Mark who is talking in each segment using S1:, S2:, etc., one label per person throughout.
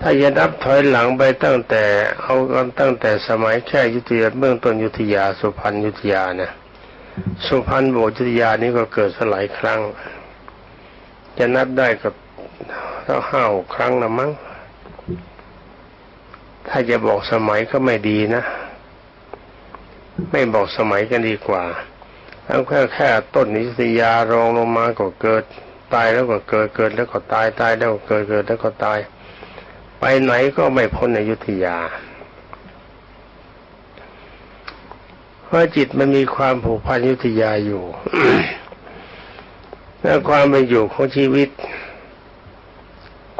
S1: ถ้าจะนับถอยหลังไปตั้งแต่เอากันตั้งแต่สมัยแค่ยุธยาเบื้องต้นยุธยา สุพรรณยุธยานะสุพรรณโบสถ์อยุธยานี่ก็เกิดสลายครั้ง จะนับได้กับต้องห้าครั้งละมั้งถ้าจะบอกสมัยก็ไม่ดีนะ ไม่บอกสมัยกันดีกว่าเอาแค่แค่ต้นนิสยารองลงมาก็เกิด ตายแล้วก็เกิดเกิดแล้วก็ตายตายแล้วก็เกิดเกิดแล้วก็ตาย ไปไหนก็ไม่พ้นในยุธยา เพราะจิตมันมีความผูกพันอยุธยาอยู่และความเป็นอยู่ของชีวิต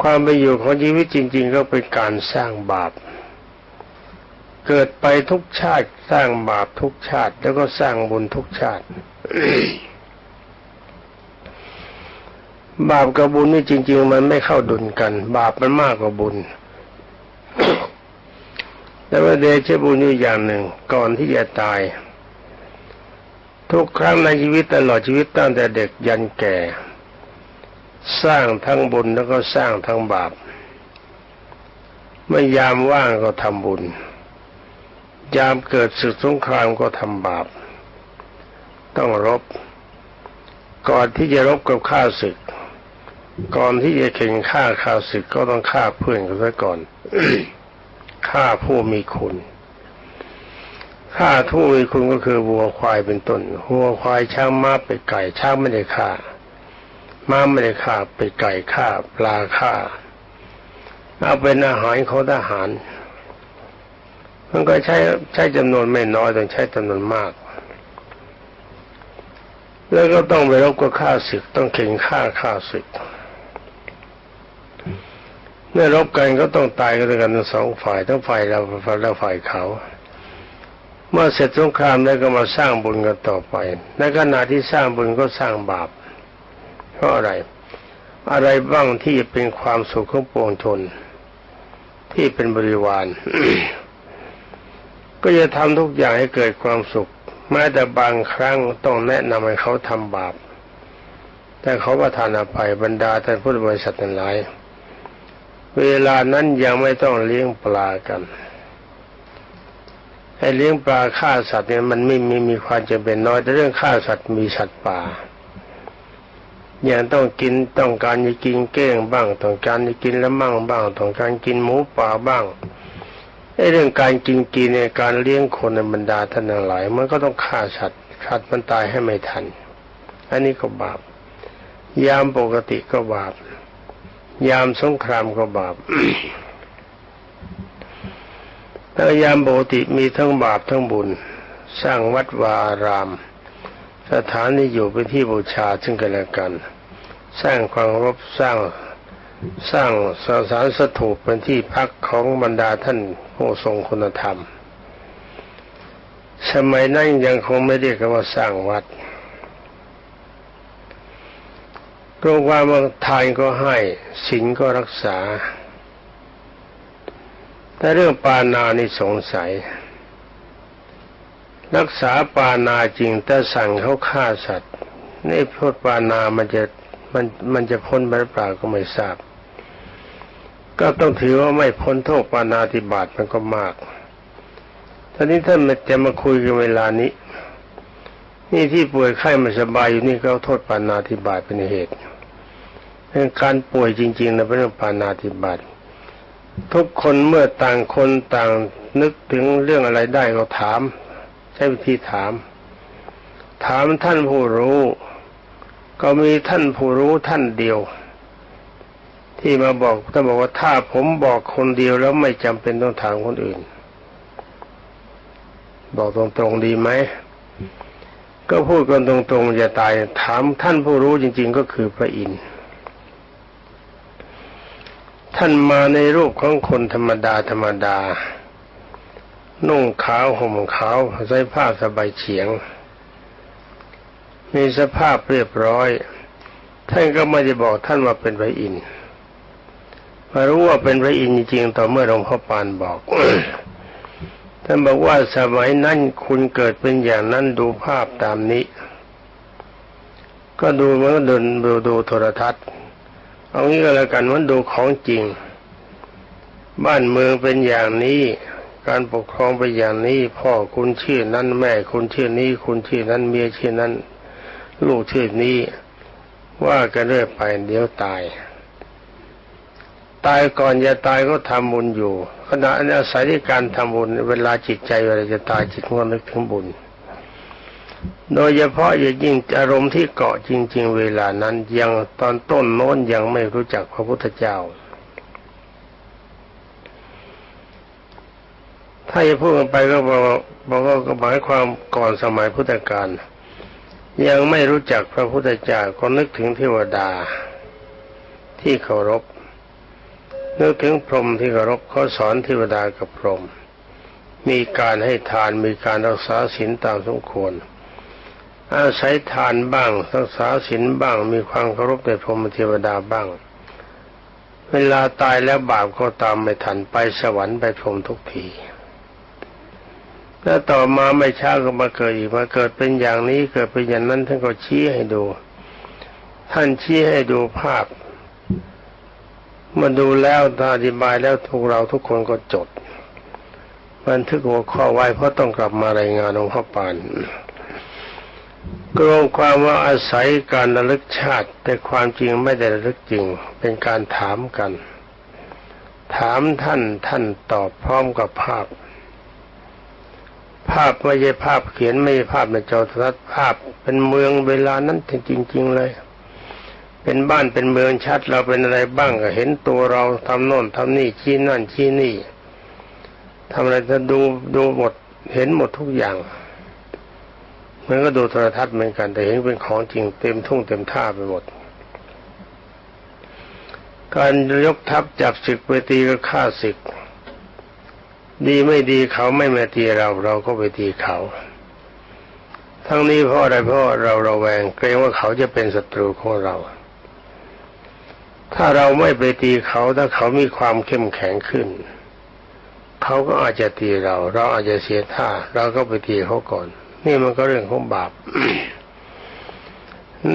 S1: ความเป็นอยู่ของชีวิตจริง ๆ ก็เป็นการสร้างบาป เกิดไปทุกชาติสร้างบาปทุกชาติ แล้วก็สร้างบุญทุกชาติ บาปกับบุญนี่จริง ๆ มันไม่เข้าดุลกัน บาปมันมากกว่าบุญ แต่ว่าเดชบุญอยู่อย่างหนึ่ง ก่อนที่จะตาย ทุกครั้งในชีวิตตลอดชีวิตตั้งแต่เด็กยันแก่ สร้างทั้งบุญแล้วก็สร้างทั้งบาปเมื่อยามว่างก็ทำบุญ ยามเกิดศึกสงครามก็ทำบาป ต้องรบ ก่อนที่จะรบกับข้าศึก ก่อนที่จะเข่งฆ่าข้าศึกก็ต้องฆ่าเพื่อนกันซะก่อนฆ่าผู้มีคุณฆ่าผู้มีคุณก็คือวัวควายเป็นต้นวัวควายช้างม้าเป็ดไก่ช้างไม่ได้ฆ่าม้าไม่ได้ฆ่าเป็ดไก่ฆ่าปลาฆ่าเอาเป็นอาหารของทหาร มันก็ใช้ใช้จำนวนไม่น้อยต้องใช้จำนวนมาก แล้วก็ต้องไปรบกับข้าศึกต้องเข่งฆ่าข้าศึก เมื่อรบกันก็ต้องตายกันด้วยกันทั้งสองฝ่ายทั้งฝ่ายเราและฝ่ายเขา เมื่อเสร็จสงครามแล้วก็มาสร้างบุญกันต่อไปในขณะที่สร้างบุญก็สร้างบาปเพราะอะไร อะไรบ้างที่เป็นความสุขของปวงชนที่เป็นบริวาร ก็จะทำทุกอย่างให้เกิดความสุข แม้แต่บางครั้งต้องแนะนำให้เขาทำบาป แต่เขาประทานอภัยบรรดาท่านพุทธบริษัททั้งหลาย เวลานั้นยังไม่ต้องเลี้ยงปลากันไอ้เลี้ยงปลาฆ่าสัตว์เนี่ยมันไม่มีมีความจำเป็นน้อย แต่เรื่องฆ่าสัตว์มีสัตว์ป่าอย่างต้องกินต้องการจะกินเก้งบ้าง ต้องการจะกินละมั่งบ้าง ต้องการกินหมูป่าบ้างไอ้เรื่องการกินกินในการเลี้ยงคนในบรรดาท่านหลายมันก็ต้องฆ่าสัตว์สัตว์มันตายให้ไม่ทัน อันนี้ก็บาป ยามปกติก็บาป ยามสงครามก็บาปถ้ายามปกติมีทั้งบาปทั้งบุญ สร้างวัดวาอาราม สถานที่อยู่เป็นที่บูชาซึ่งกันและกัน สร้างความรบสร้างสร้างสสารสถูปเป็นที่พักของบรรดาท่านผู้ทรงคุณธรรม สมัยนั้นยังคงไม่เรียกกันว่าสร้างวัด โรงความว่าทานก็ให้ศีลก็รักษา แต่เรื่องปานานี่สงสัย รักษาปานาจริงแต่สั่งเขาฆ่าสัตว์นี่โทษปานามันจะมันมันจะพ้นไปหรือเปล่าก็ไม่ทราบ ก็ต้องถือว่าไม่พ้นโทษปานาติบาตมันก็มากตอนนี้ท่านจะมาคุยกันเวลานี้ นี่ที่ป่วยไข้ไม่สบายอยู่นี่ก็เอาโทษปานาติบาตเป็นเหตุ เป็นการป่วยจริงๆนะเป็นเรื่องปานาติบาตทุกคนเมื่อต่างคนต่างนึกถึงเรื่องอะไรได้ก็ถาม ใช้วิธีถาม ถามท่านผู้รู้ ก็มีท่านผู้รู้ท่านเดียว ที่มาบอกท่านบอกว่าถ้าผมบอกคนเดียวแล้วไม่จำเป็นต้องถามคนอื่น บอกตรงๆดีไหมก็พูดกันตรงๆจะตาย ถามท่านผู้รู้จริง ๆ ก็คือพระอินทร์ ท่านมาในรูปของคนธรรมดาธรรมดา นุ่งขาวห่มขาวใส่ผ้าสบายเฉียง มีสภาพเรียบร้อย ท่านก็ไม่ได้บอกท่านว่าเป็นพระอินทร์มารู้ว่าเป็นพระอินทร์จริงๆต่อเมื่อหลวงพ่อปานบอกท่านบอกว่าสมัยนั้นคุณเกิดเป็นอย่างนั้นดูภาพตามนี้ ก็ดูเมันก็ดูดูดูโทรทัศน์ เอางี้ก็แล้วกันมันดูของจริง บ้านเมืองเป็นอย่างนี้ การปกครองเป็นอย่างนี้ พ่อคุณชื่อนั้นแม่คุณชื่อนี้ คุณชื่อนั้นเมียชื่อนั้น ลูกชื่อนี้ ว่ากันเรื่อยไปเดี๋ยวตาย ตายก่อนอย่าตายก็ทำบุญอยู่ขณะอาศัยการทำบุญ เวลาจิตใจเวลาจะตายจิตก็นึกถึงบุญ โดยเฉพาะอย่างยิ่งอารมณ์ที่เกาะจริง ๆ เวลานั้นยังตอนต้นโน้นยังไม่รู้จักพระพุทธเจ้า ถ้าจะพูดกันไปก็บอกบอกว่าก็หมายความก่อนสมัยพุทธกาลยังไม่รู้จักพระพุทธเจ้าก็นึกถึงเทวดาที่เคารพนึกถึงพรหมที่เคารพเขาสอนเทวดากับพรหมมีการให้ทานมีการรักษาศีลตามสมควร อาศัยทานบ้างรักษาศีลบ้าง มีความเคารพในพรหมเทวดาบ้าง เวลาตายแล้วบาปก็ตามไม่ทันไปสวรรค์ไปพรหมทุกทีแล้วต่อมาไม่ช้าก็มาเกิดอีกมาเกิดเป็นอย่างนี้เกิดเป็นอย่างนั้นท่านก็ชี้ให้ดู ท่านชี้ให้ดูภาพมาดูแล้วอธิบายแล้วทุกเราทุกคนก็จด บันทึกหัวข้อไว้เพราะต้องกลับมารายงานหลวงพ่อปาน กรงความว่าอาศัยการระลึกชาติ แต่ความจริงไม่ได้ระลึกจริง เป็นการถามกัน ถามท่านท่านตอบพร้อมกับภาพ ภาพไม่ใช่ภาพเขียนไม่ใช่ภาพในจอโทรทัศน์ภาพ เป็นเมืองเวลานั้นจริง ๆ เลย เป็นบ้านเป็นเมืองชัดเราเป็นอะไรบ้างก็เห็นตัวเราทำโน่นทำนี่ชี้นั่นชี้นี่ทำอะไรจะดูดูหมดเห็นหมดทุกอย่าง มันก็ดูโทรทัศน์เหมือนกัน แต่เห็นเป็นของจริงเต็มทุ่งเต็มท่าไปหมด การยกทัพจับศึกไปตีก็ฆ่าศึก ดีไม่ดีเขาไม่มาตีเรา เราก็ไปตีเขา ทั้งนี้เพราะอะไรเพราะเราเราแวงเกรงว่าเขาจะเป็นศัตรูของเรา ถ้าเราไม่ไปตีเขาถ้าเขามีความเข้มแข็งขึ้นเขาก็อาจจะตีเรา เราอาจจะเสียท่า เราก็ไปตีเขาก่อน นี่มันก็เรื่องของบาป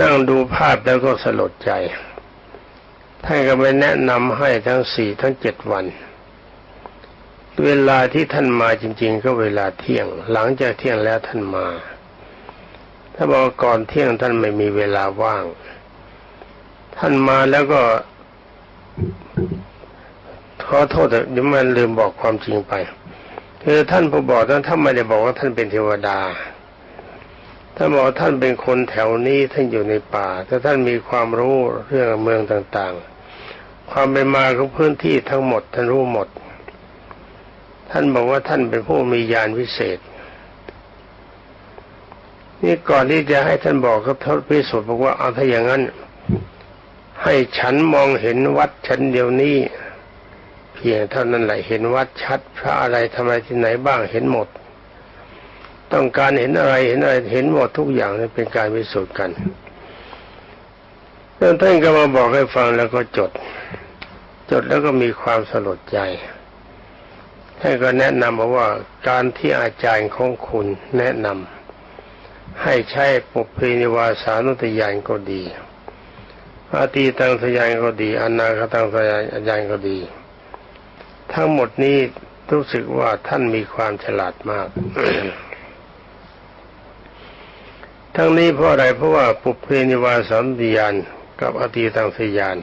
S1: นั่งดูภาพแล้วก็สลดใจท่านก็ไปแนะนำให้ทั้งสี่ทั้งเจ็ดวัน เวลาที่ท่านมาจริง ๆ ก็เวลาเที่ยง หลังจากเที่ยงแล้วท่านมา ถ้าบอกก่อนเที่ยงท่านไม่มีเวลาว่าง ท่านมาแล้วก็ขอโทษแต่เดี๋ยวมันลืมบอกความจริงไป คือท่านผู้บอกนั้นท่านไม่ได้บอกว่าท่านเป็นเทวดา ท่านบอกท่านเป็นคนแถวนี้ท่านอยู่ในป่าแต่ท่านมีความรู้เรื่องเมืองต่างๆ ความเป็นมาของพื้นที่ทั้งหมดท่านรู้หมด ท่านบอกว่าท่านเป็นผู้มีญาณวิเศษ นี่ก่อนที่จะให้ท่านบอกก็ทดพิสูจน์บอกว่าเอาถ้าอย่างนั้น ให้ฉันมองเห็นวัดฉันเดียวนี้เพียงเท่านั้นแหละเห็นวัดชัด พระอะไรทำอะไรที่ไหนบ้างเห็นหมด ต้องการเห็นอะไรเห็นอะไรเห็นหมดทุกอย่างนี่เป็นการพิสูจน์กันแล้วท่านก็มาบอกให้ฟังแล้วก็จด จดแล้วก็มีความสลดใจท่านก็แนะนำบอกว่าการที่อาจารย์ของคุณแนะนำให้ใช้ปุเพนิวาสานุตยานก็ดีอาตีตังสยานก็ดีอนาคตังสยานก็ดี ทั้งหมดนี้รู้สึกว่าท่านมีความฉลาดมาก ทั้งนี้เพราะอะไรเพราะว่าปุเพนิวาสานุตยานกับอตีตังสยาน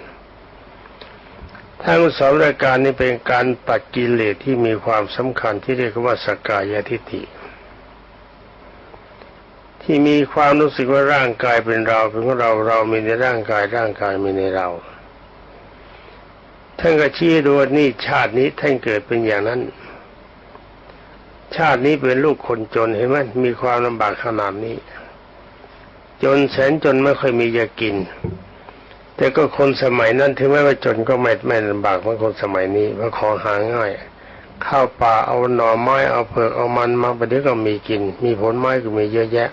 S1: ทั้งสองรายการนี้เป็นการตัดกิเลสที่มีความสำคัญที่เรียกว่าสกายทิฏฐิที่มีความรู้สึกว่าร่างกายเป็นเราเป็นของเราเรามีในร่างกายร่างกายมีในเราท่านก็ชี้ดูว่านี่ชาตินี้ท่านเกิดเป็นอย่างนั้น ชาตินี้เป็นลูกคนจนเห็นไหมมีความลำบากขนาดนี้ จนแสนจนไม่ค่อยมีจะกิน แต่ก็คนสมัยนั้นถึงแม้ว่าจนก็ไม่ไม่ลำบากเหมือนคนสมัยนี้เพราะของหาง่ายข้าวป่าเอาหน่อไม้เอาเผือกเอามันมาประเดี๋ยวก็มีกิน มีผลไม้ก็มีเยอะแยะ